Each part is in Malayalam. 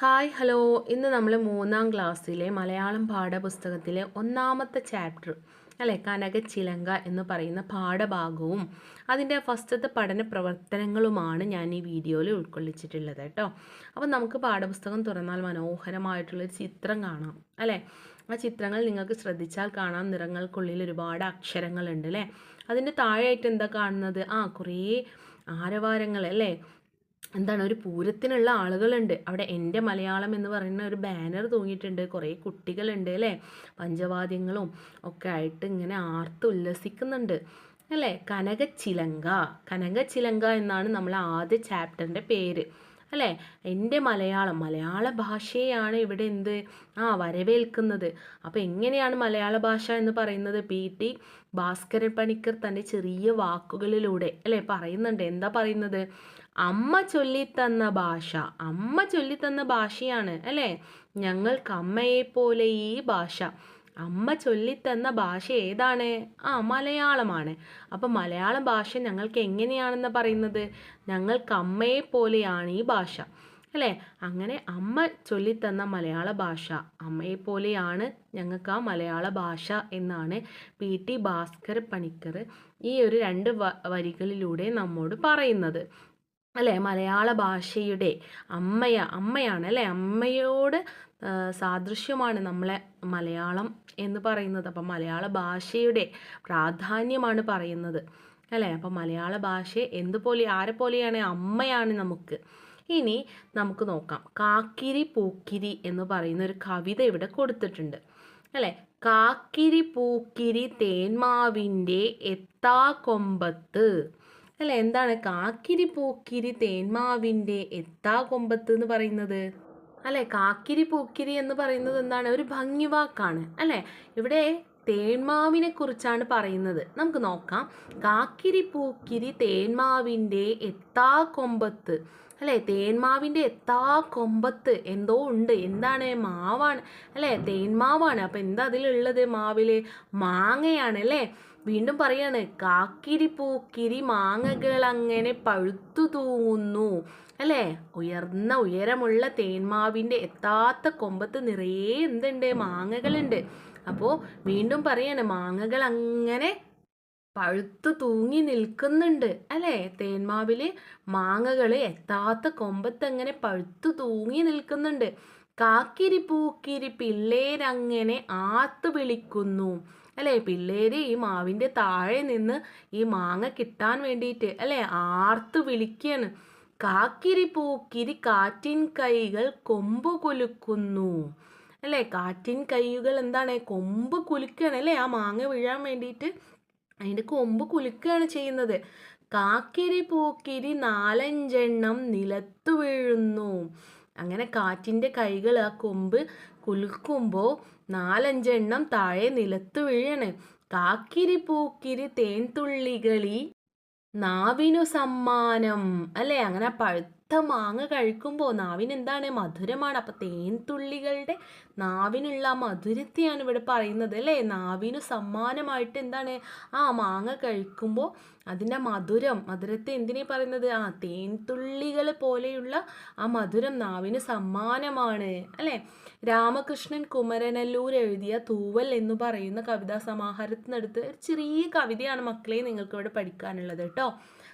ഹായ് ഹലോ ഇന്ന് നമ്മൾ മൂന്നാം ക്ലാസ്സിലെ മലയാളം പാഠപുസ്തകത്തിലെ ഒന്നാമത്തെ ചാപ്റ്റർ അല്ലെ? കനകച്ചിലങ്ക എന്ന് പറയുന്ന പാഠഭാഗവും അതിന്റെ ഫസ്റ്റത്തെ പഠന പ്രവർത്തനങ്ങളുമാണ് ഞാൻ ഈ വീഡിയോയിൽ ഉൾക്കൊള്ളിച്ചിട്ടുള്ളത് കേട്ടോ. അപ്പം നമുക്ക് പാഠപുസ്തകം തുറന്നാൽ മനോഹരമായിട്ടുള്ളൊരു ചിത്രം കാണാം അല്ലേ? ആ ചിത്രങ്ങൾ നിങ്ങൾക്ക് ശ്രദ്ധിച്ചാൽ കാണാം. നിറങ്ങൾക്കുള്ളിൽ ഒരുപാട് അക്ഷരങ്ങളുണ്ട് അല്ലേ? അതിന്റെ താഴെയായിട്ട് എന്താ കാണുന്നത്? ആ കുറേ ആരവാരങ്ങൾ അല്ലേ? എന്താണ് ഒരു പൂരത്തിനുള്ള ആളുകളുണ്ട്. അവിടെ എന്റെ മലയാളം എന്ന് പറയുന്ന ഒരു ബാനർ തൂങ്ങിയിട്ടുണ്ട്. കുറേ കുട്ടികളുണ്ട് അല്ലേ? പഞ്ചവാദ്യങ്ങളും ഒക്കെ ആയിട്ട് ഇങ്ങനെ ആർത്ത് ഉല്ലസിക്കുന്നുണ്ട് അല്ലേ? കനകച്ചിലങ്ക. കനകച്ചിലങ്ക എന്നാണ് നമ്മൾ ആദ്യ ചാപ്റ്ററിന്റെ പേര്. അല്ലേ? എന്റെ മലയാളം മലയാള ഭാഷയാണ് ഇവിടെ എന്ത്? ആ വരവേൽക്കുന്നത്. അപ്പോൾ എങ്ങനെയാണ് മലയാള ഭാഷ എന്ന് പറയുന്നത്? പി. ടി. ഭാസ്കരൻ പണിക്കർ തന്റെ ചെറിയ വാക്കുകളിലൂടെ അല്ലേ? പറയുന്നുണ്ട്. എന്താ പറയുന്നത്? അമ്മ ചൊല്ലിത്തന്ന ഭാഷ അമ്മ ചൊല്ലിത്തന്ന ഭാഷയാണ് അല്ലേ? ഞങ്ങൾക്ക് അമ്മയെപ്പോലെ ഈ ഭാഷ. അമ്മ ചൊല്ലിത്തന്ന ഭാഷ ഏതാണ്? ആ മലയാളമാണ്. അപ്പം മലയാളം ഭാഷ ഞങ്ങൾക്ക് എങ്ങനെയാണെന്ന് പറയുന്നത്? ഞങ്ങൾക്ക് അമ്മയെ പോലെയാണ് ഈ ഭാഷ. അല്ലേ? അങ്ങനെ അമ്മ ചൊല്ലിത്തന്ന മലയാള ഭാഷ അമ്മയെ പോലെയാണ് ഞങ്ങൾക്ക് ആ മലയാള ഭാഷ എന്നാണ് പി ടി ഭാസ്കർ പണിക്കർ ഈ ഒരു രണ്ട് വരികളിലൂടെ നമ്മോട് പറയുന്നത്. അല്ലേ? മലയാള ഭാഷയുടെ അമ്മയ അമ്മയാണ് അല്ലേ? അമ്മയോട് സാദൃശ്യമാണ് നമ്മളെ മലയാളം എന്ന് പറയുന്നത്. അപ്പം മലയാള ഭാഷയുടെ പ്രാധാന്യമാണ് പറയുന്നത് അല്ലേ? അപ്പം മലയാള ഭാഷയെ എന്തുപോലെ ആരെ പോലെയാണ് അമ്മയാണ് നമുക്ക്. ഇനി നമുക്ക് നോക്കാം. കാക്കിരി പൂക്കിരി എന്ന് പറയുന്ന ഒരു കവിത ഇവിടെ കൊടുത്തിട്ടുണ്ട് അല്ലേ? കാക്കിരി പൂക്കിരി തേന്മാവിന്റെ എത്താ കൊമ്പത്ത്. അല്ല എന്താണ് കാക്കിരി പൂക്കിരി തേന്മാവിന്റെ എത്താ കൊമ്പത്ത് എന്ന് പറയുന്നത്? അല്ലെ കാക്കിരി പൂക്കിരി എന്ന് പറയുന്നത് എന്താണ്? ഒരു ഭംഗി വാക്കാണ് അല്ലെ? ഇവിടെ തേന്മാവിനെ കുറിച്ചാണ് പറയുന്നത്. നമുക്ക് നോക്കാം. കാക്കിരി പൂക്കിരി തേന്മാവിന്റെ എത്താ കൊമ്പത്ത്. അല്ലേ തേന്മാവിന്റെ എത്താ കൊമ്പത്ത് എന്തോ ഉണ്ട്. എന്താണ്? മാവാണ് അല്ലേ? തേന്മാവാണ് അപ്പം എന്താ അതിലുള്ളത്? മാവിൽ മാങ്ങയാണ് അല്ലേ? വീണ്ടും പറയാണ് കാക്കിരി പൂക്കിരി മാങ്ങകൾ അങ്ങനെ പഴുത്തു തൂങ്ങുന്നു. അല്ലേ? ഉയർന്ന ഉയരമുള്ള തേന്മാവിന്റെ എത്താത്ത കൊമ്പത്ത് നിറയെ എന്തുണ്ട്? മാങ്ങകളുണ്ട്. അപ്പോൾ വീണ്ടും പറയാണ് മാങ്ങകൾ അങ്ങനെ പഴുത്തു തൂങ്ങി നിൽക്കുന്നുണ്ട്. അല്ലേ? തേന്മാവിൽ മാങ്ങകൾ എത്താത്ത കൊമ്പത്ത് അങ്ങനെ പഴുത്തു തൂങ്ങി നിൽക്കുന്നുണ്ട്. കാക്കിരി പൂക്കിരി പിള്ളേരങ്ങനെ ആത്തു വിളിക്കുന്നു. അല്ലേ? പിള്ളേര് ഈ മാവിന്റെ താഴെ നിന്ന് ഈ മാങ്ങ കിട്ടാൻ വേണ്ടിയിട്ട് അല്ലേ? ആർത്ത് വിളിക്കുകയാണ് കാക്കിരി പൂക്കിരി കാറ്റിൻ കൈകൾ കൊമ്പ് കുലുക്കുന്നു. അല്ലേ? കാറ്റിൻ കൈകൾ എന്താണ്? കൊമ്പ് കുലുക്കുകയാണ് അല്ലേ? ആ മാങ്ങ വീഴാൻ വേണ്ടിയിട്ട് അതിന്റെ കൊമ്പ് കുലുക്കുകയാണ് ചെയ്യുന്നത്. കാക്കിരി പൂക്കിരി നാലഞ്ചെണ്ണം നിലത്തു വീഴുന്നു. അങ്ങനെ കാറ്റിന്റെ കൈകൾ ആ കൊമ്പ് കുലുക്കുമ്പോൾ നാലഞ്ചെണ്ണം താഴെ നിലത്ത് വീഴണ്. കാക്കിരി പൂക്കിരി തേൻതുള്ളികളി നാവിനു സമ്മാനം അല്ലേ? അങ്ങനെ പഴുത്ത മാങ്ങ കഴിക്കുമ്പോൾ നാവിന് എന്താണ് മധുരമാണ്. അപ്പം തേൻതുള്ളികളുടെ നാവിനുള്ള മധുരത്തെയാണ് ഇവിടെ പറയുന്നത് അല്ലേ? നാവിനു സമ്മാനമായിട്ട് എന്താണ്? ആ മാങ്ങ കഴിക്കുമ്പോൾ അതിന്റെ മധുരം മധുരത്തെ എന്തിനെ പറയുന്നത്? ആ തേൻതുള്ളികൾ പോലെയുള്ള ആ മധുരം നാവിന് സമ്മാനമാണ് അല്ലേ? രാമകൃഷ്ണൻ കുമരനല്ലൂർ എഴുതിയ തൂവൽ എന്ന് പറയുന്ന കവിതാ സമാഹാരത്തിനടുത്ത് ഒരു ചെറിയ കവിതയാണ് മക്കളെ നിങ്ങൾക്ക് ഇവിടെ പഠിക്കാനുള്ളത് കേട്ടോ.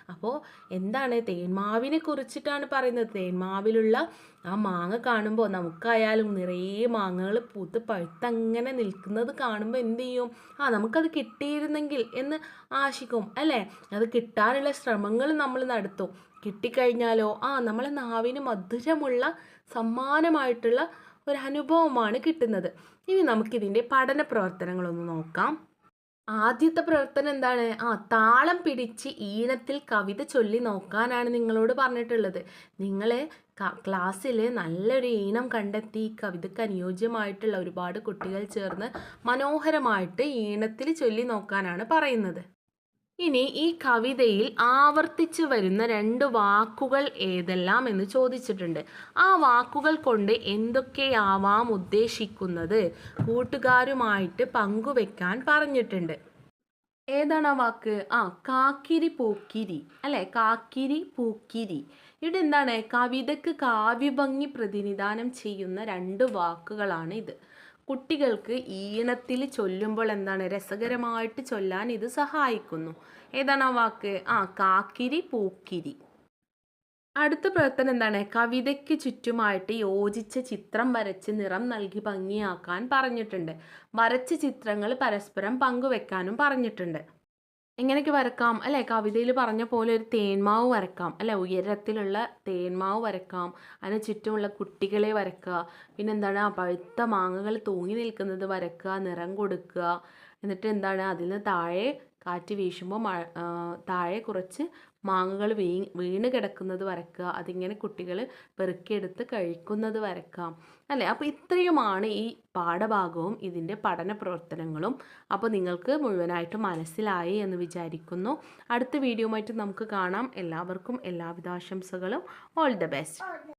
അപ്പോൾ എന്താണ് തേന്മാവിനെ കുറിച്ചിട്ടാണ് പറയുന്നത്? തേന്മാവിലുള്ള ആ മാങ്ങ കാണുമ്പോൾ നമുക്കായാലും നിറയെ മാങ്ങകൾ പൂത്ത് പഴുത്തങ്ങനെ നിൽക്കുന്നത് കാണുമ്പോൾ എന്ത് ചെയ്യും? ആ നമുക്കത് കിട്ടിയിരുന്നെങ്കിൽ എന്ന് ആശിക്കും അല്ലേ? അത് കിട്ടാനുള്ള ശ്രമങ്ങൾ നമ്മൾ നടത്തും. കിട്ടിക്കഴിഞ്ഞാലോ ആ നമ്മളെ നാവിന് മധുരമുള്ള സമ്മാനമായിട്ടുള്ള ഒരു അനുഭവമാണ് കിട്ടുന്നത്. ഇനി നമുക്കിതിന്റെ പഠന പ്രവർത്തനങ്ങളൊന്ന് നോക്കാം. ആദ്യത്തെ പ്രവർത്തനം എന്താണ്? ആ താളം പിടിച്ച് ഈണത്തിൽ കവിത ചൊല്ലി നോക്കാനാണ് നിങ്ങളോട് പറഞ്ഞിട്ടുള്ളത്. നിങ്ങൾ ക്ലാസ്സിൽ നല്ലൊരു ഈണം കണ്ടെത്തി കവിതയ്ക്ക് അനുയോജ്യമായിട്ടുള്ള ഒരുപാട് കുട്ടികൾ ചേർന്ന് മനോഹരമായിട്ട് ഈണത്തിൽ ചൊല്ലി നോക്കാനാണ് പറയുന്നത്. ഇനി ഈ കവിതയിൽ ആവർത്തിച്ചു വരുന്ന രണ്ട് വാക്കുകൾ ഏതെല്ലാം എന്ന് ചോദിച്ചിട്ടുണ്ട്. ആ വാക്കുകൾ കൊണ്ട് എന്തൊക്കെയാവാം ഉദ്ദേശിക്കുന്നത്? കൂട്ടുകാരുമായിട്ട് പങ്കുവെക്കാൻ പറഞ്ഞിട്ടുണ്ട്. ഏതാണ് ആ വാക്ക്? ആ കാക്കിരി പൂക്കിരി. അല്ലെ? കാക്കിരി പൂക്കിരി. ഇവിടെ എന്താണ് കവിതയ്ക്ക് കാവ്യഭംഗി പ്രതിനിധാനം ചെയ്യുന്ന രണ്ട് വാക്കുകളാണ് ഇത്. കുട്ടികൾക്ക് ഈണത്തിൽ ചൊല്ലുമ്പോൾ എന്താണ് രസകരമായിട്ട് ചൊല്ലാൻ ഇത് സഹായിക്കുന്നു. ഏതാണ് ആ വാക്ക്? ആ കാക്കിരി പൂക്കിരി. അടുത്ത പ്രവർത്തനം എന്താണ്? കവിതയ്ക്ക് ചുറ്റുമായിട്ട് യോജിച്ച ചിത്രം വരച്ച് നിറം നൽകി ഭംഗിയാക്കാൻ പറഞ്ഞിട്ടുണ്ട്. വരച്ച ചിത്രങ്ങൾ പരസ്പരം പങ്കുവെക്കാനും പറഞ്ഞിട്ടുണ്ട്. എങ്ങനെയൊക്കെ വരക്കാം? അല്ലേ? കവിതയിൽ പറഞ്ഞ പോലെ ഒരു തേന്മാവ് വരക്കാം. അല്ലേ? ഉയരത്തിലുള്ള തേന്മാവ് വരക്കാം. അതിന് ചുറ്റുമുള്ള കുട്ടികളെ വരക്കുക. പിന്നെന്താണ് ആ പഴുത്ത മാങ്ങകൾ തൂങ്ങി നിൽക്കുന്നത് വരക്കുക നിറം കൊടുക്കുക. എന്നിട്ട് എന്താണ്? അതിന് താഴെ കാറ്റ് വീശുമ്പോൾ മഴ താഴെ കുറച്ച് മാങ്ങകൾ വീ വീണ് കിടക്കുന്നത് വരക്കുക അതിങ്ങനെ കുട്ടികൾ പെറുക്കിയെടുത്ത് കഴിക്കുന്നത് വരക്കാം അല്ലേ? അപ്പോൾ ഇത്രയുമാണ് ഈ പാഠഭാഗവും ഇതിന്റെ പഠന പ്രവർത്തനങ്ങളും. അപ്പോൾ നിങ്ങൾക്ക് മുഴുവനായിട്ട് മനസ്സിലായി എന്ന് വിചാരിക്കുന്നു. അടുത്ത വീഡിയോയുമായിട്ട് നമുക്ക് കാണാം. എല്ലാവർക്കും എല്ലാവിധ ആശംസകളും. All the best